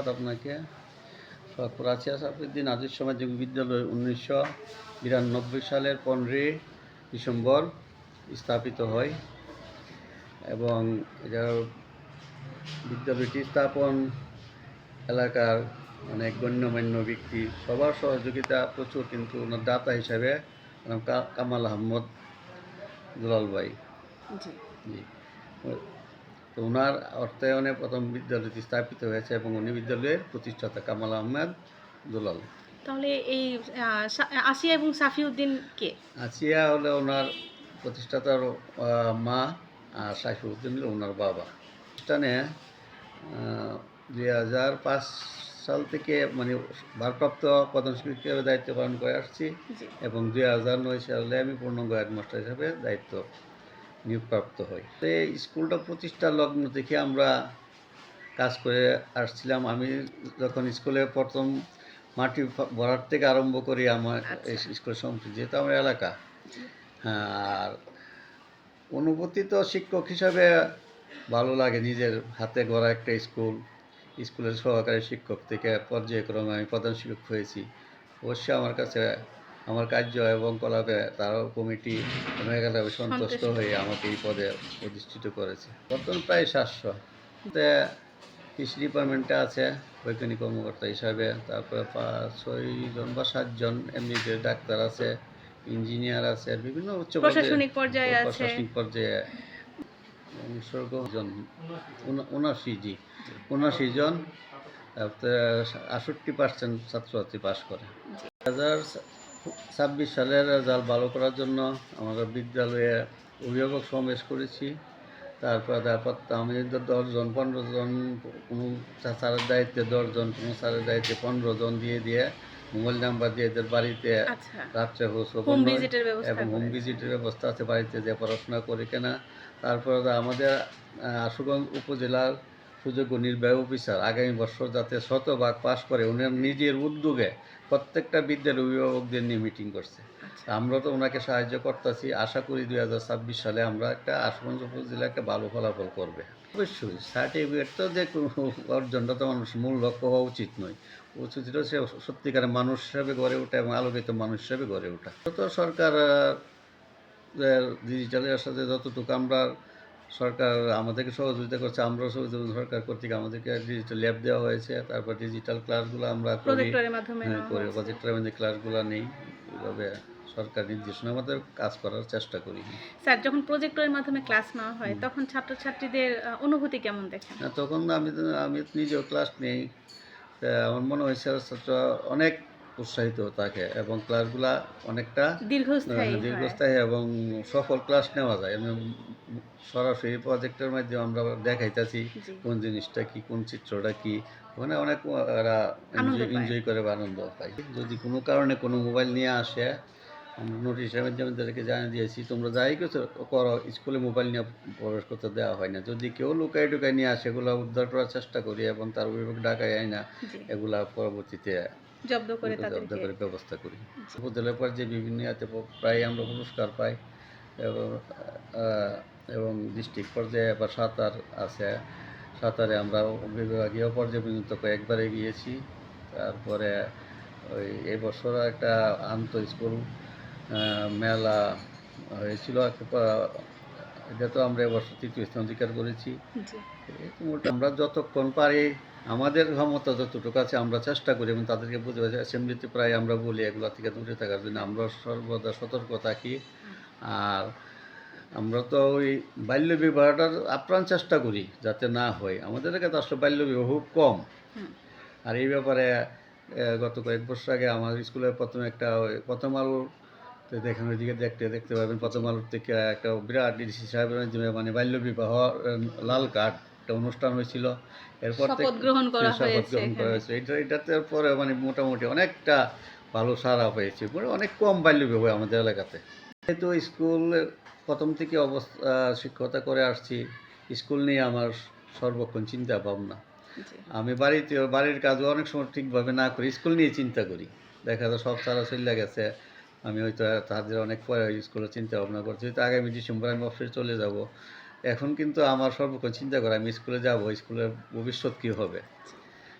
ধন্যবাদ আপনাকে। প্রাচীয়া সাফিউদ্দিন আজিজ সামাজিক বিদ্যালয় উনিশশো বিরানব্বই সালের পনেরোই ডিসেম্বর স্থাপিত হয় এবং এটা বিদ্যালয়টি স্থাপন এলাকার অনেক গণ্যমান্য ব্যক্তি সবার সহযোগিতা প্রচুর কিন্তু ওনার দাতা হিসাবে কামাল আহমদ দুলাল ভাই। জি। তো ওনার অর্থায়নে প্রথম বিদ্যালয়টি স্থাপিত হয়েছে এবং উনি বিদ্যালয়ের প্রতিষ্ঠাতা কামাল আহমেদ দুলাল। তাহলে এই আসিয়া এবং সাফিউদ্দিন কে? আসিয়া হলো ওনার প্রতিষ্ঠাতার মা আর সাইফুদ্দিন হলো ওনার বাবা। প্রতিষ্ঠানে দুই হাজার পাঁচ সাল থেকে মানে ভারপ্রাপ্ত প্রধান শিক্ষক হিসেবে দায়িত্ব পালন করে আসছি এবং দুই হাজার নয় সালে আমি পূর্ণাঙ্গ হেডমাস্টার হিসাবে দায়িত্ব নিয়োগপ্রাপ্ত হই তো এই স্কুলটা প্রতিষ্ঠার লগ্ন থেকে আমরা কাজ করে আসছিলাম। আমি যখন স্কুলে প্রথম মাটি ভরাট থেকে আরম্ভ করি আমার এই স্কুল সম্পর্কে যেহেতু আমার এলাকা। হ্যাঁ আর অনুভূতি তো শিক্ষক হিসাবে ভালো লাগে নিজের হাতে গড়া একটা স্কুল। স্কুলের সহকারী শিক্ষক থেকে পর্যায়ক্রমে আমি প্রধান শিক্ষক হয়েছি। অবশ্যই আমার কাছে আমার কার্য এবং কলাপে তারাও কমিটি মেঘালয় সন্তুষ্ট সন্তুষ্ট। হয়ে আমাকে এই পদে অধিষ্ঠিত করেছে। বর্তমান প্রায় সাতশো। কৃষি ডিপার্টমেন্টে আছে বৈজ্ঞানিক কর্মকর্তা হিসাবে। তারপরে পাঁচ ছয় জন বা সাতজন এমনি ডাক্তার আছে ইঞ্জিনিয়ার আছে বিভিন্ন উচ্চ প্রশাসনিক পর্যায়ে আছে। প্রশাসনিক পর্যায়ে। জন উনাশি জি উনাশি জন তারপরে আষট্টি পার্সেন্ট ছাত্রছাত্রী পাশ করে। হাজার ছাব্বিশ সালের রেজাল্ট ভালো করার জন্য আমরা বিদ্যালয়ে অভিভাবক সমাবেশ করেছি। তারপর তারপর আমি দশজন পনেরো জন কোনো স্যারের দায়িত্বে দশজন কোনো স্যারের দায়িত্বে পনেরো জন দিয়ে দিয়ে মোবাইল নাম্বার দিয়ে এদের বাড়িতে আচ্ছা। রাত্রে হোস এবং হোম ভিজিটের ব্যবস্থা আছে বাড়িতে যে পড়াশোনা করে কেনা। তারপর আমাদের আশুগঞ্জ উপজেলার সুযোগ্য নির্বাহী অফিসার আগামী বছর যাতে শতভাগ পাশ করে উনি নিজের উদ্যোগে প্রত্যেকটা বিদ্যালয় অভিভাবকদের নিয়ে মিটিং করছে। আচ্ছা। আমরা তো ওনাকে সাহায্য করতেছি। আশা করি দুই হাজার ছাব্বিশ সালে আমরা একটা আশুগঞ্জ উপজেলা একটা ভালো ফলাফল করবে। অবশ্যই সার্টিফিকেট তো যে কোনো অর্জনটা তো মানুষ মূল লক্ষ্য হওয়া উচিত নয়। উচিত সে সত্যিকারের মানুষ হিসাবে গড়ে ওঠা এবং আলোকিত মানুষ হিসাবে গড়ে ওঠা। তো সরকার ডিজিটালের সাথে যতটুকু আমরা সরকার আমাদেরকে সহযোগিতা করছে আমরাও সহযোগিতা সরকার কর্তৃক আমাদেরকে ডিজিটাল ল্যাব দেওয়া হয়েছে তারপর ডিজিটাল ক্লাসগুলো আমরা করি। প্রজেক্টরের মাধ্যমে হ্যাঁ, ক্লাসগুলো নেই এইভাবে সরকার নির্দেশনা মতো কাজ করার চেষ্টা করি। স্যার যখন প্রজেক্টরের মাধ্যমে ক্লাস নেওয়া হয় তখন ছাত্রছাত্রীদের অনুভূতি কেমন দেখেন? তখন আমি আমি নিজেও ক্লাস নেই। আমার মনে হয়েছে ছাত্র অনেক উৎসাহিত থাকে এবং ক্লাসগুলা অনেকটা দীর্ঘস্থায়ী দীর্ঘস্থায়ী এবং সফল ক্লাস নেওয়া যায়। আমি সরাসরি প্রজেক্টের মাধ্যমে আমরা দেখাইতেছি কোন জিনিসটা কি কোন চিত্রটা কি। ওখানে অনেক এরা এনজয় করে বা আনন্দ পায়। যদি কোনো কারণে কোনো মোবাইল নিয়ে আসে আমরা নোটিশের মাধ্যমে তাদেরকে জানিয়ে দিয়েছি তোমরা যাই কিছু করো। স্কুলে মোবাইল নিয়ে প্রবেশ করতে দেওয়া হয় না। যদি কেউ লুকাই টুকাই নিয়ে আসে এগুলো উদ্ধার করার চেষ্টা করি এবং তার অভিভাবক ডাকায় আয় না এগুলা পরবর্তীতে জব্দ করে জব্দ করে ব্যবস্থা করি। উপজেলার পর যে বিভিন্ন ইয়াতে প্রায় আমরা পুরস্কার পাই এবং এবং ডিস্ট্রিক্ট পর্যায়ে বা সাঁতার আছে। সাঁতারে আমরা বিভাগীয় পর্যায়ে পর্যন্ত কয়েকবারে গিয়েছি তারপরে ওই এবছর একটা আন্ত স্কুল মেলা হয়েছিল। এটা তো আমরা এবছর তৃতীয় স্থান অধিকার করেছি। আমরা যতক্ষণ পারি আমাদের ক্ষমতা যতটুকু আছে আমরা চেষ্টা করি এবং তাদেরকে বুঝে পারছি অ্যাসেম্বলিতে প্রায় আমরা বলি এগুলো থেকে দূরে থাকার জন্য। আমরা সর্বদা সতর্ক থাকি। আর আমরা তো ওই বাল্য বিবাহটার আপ্রাণ চেষ্টা করি যাতে না হয়। আমাদের এলাকাতে আসলে বাল্য বিবাহ খুব কম। আর এই ব্যাপারে গত কয়েক বছর আগে আমার স্কুলে প্রথমে একটা প্রথম আলোর তো দেখেন ওইদিকে দেখতে দেখতে পাবেন প্রথম আলোর থেকে একটা বিরাট ডিসি সাহেবের মানে বাল্য বিবাহ লাল কার্ড একটা অনুষ্ঠান হয়েছিল। এরপর শপথ গ্রহণ করা হয়েছে এটা এটাতে পরে মানে মোটামুটি অনেকটা ভালো সারা পেয়েছে। মানে অনেক কম বাল্য বিবাহ আমাদের এলাকাতে। যেহেতু স্কুলের প্রথম থেকে অবস্থা শিক্ষকতা করে আসছি স্কুল নিয়ে আমার সর্বক্ষণ চিন্তা ভাবনা। আমি বাড়িতে বাড়ির কাজও অনেক সময় ঠিকভাবে না করি স্কুল নিয়ে চিন্তা করি। দেখা যায় সব সারা চলে গেছে। আমি হয়তো তাদের অনেক পরে স্কুলের চিন্তা ভাবনা করছি। হয়তো আগামী ডিসেম্বর আমি অফিসে চলে যাব। এখন কিন্তু আমার সর্বক্ষণ চিন্তা করে আমি স্কুলে যাব স্কুলের ভবিষ্যৎ কী হবে?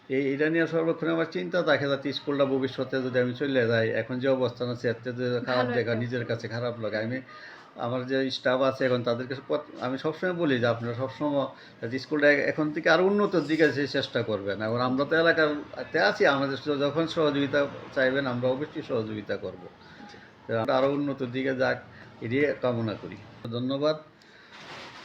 এই এটা নিয়ে সর্বক্ষণ আমার চিন্তা থাকে যাতে স্কুলটা ভবিষ্যতে যদি আমি চলে যাই এখন যে অবস্থান আছে এতে যদি খারাপ দেখা নিজের কাছে খারাপ লাগে। আমি আমার যে স্টাফ আছে এখন তাদের কাছে পত- আমি সবসময় বলি যে আপনারা সবসময় যাতে স্কুলটা এখন থেকে আরও উন্নতির দিকে চেষ্টা করবেন। এখন আমরা তো এলাকাতে আছি আমাদের যখন সহযোগিতা চাইবেন আমরা অবশ্যই সহযোগিতা করব। আরও উন্নত দিকে যাক এটাই কামনা করি। ধন্যবাদ।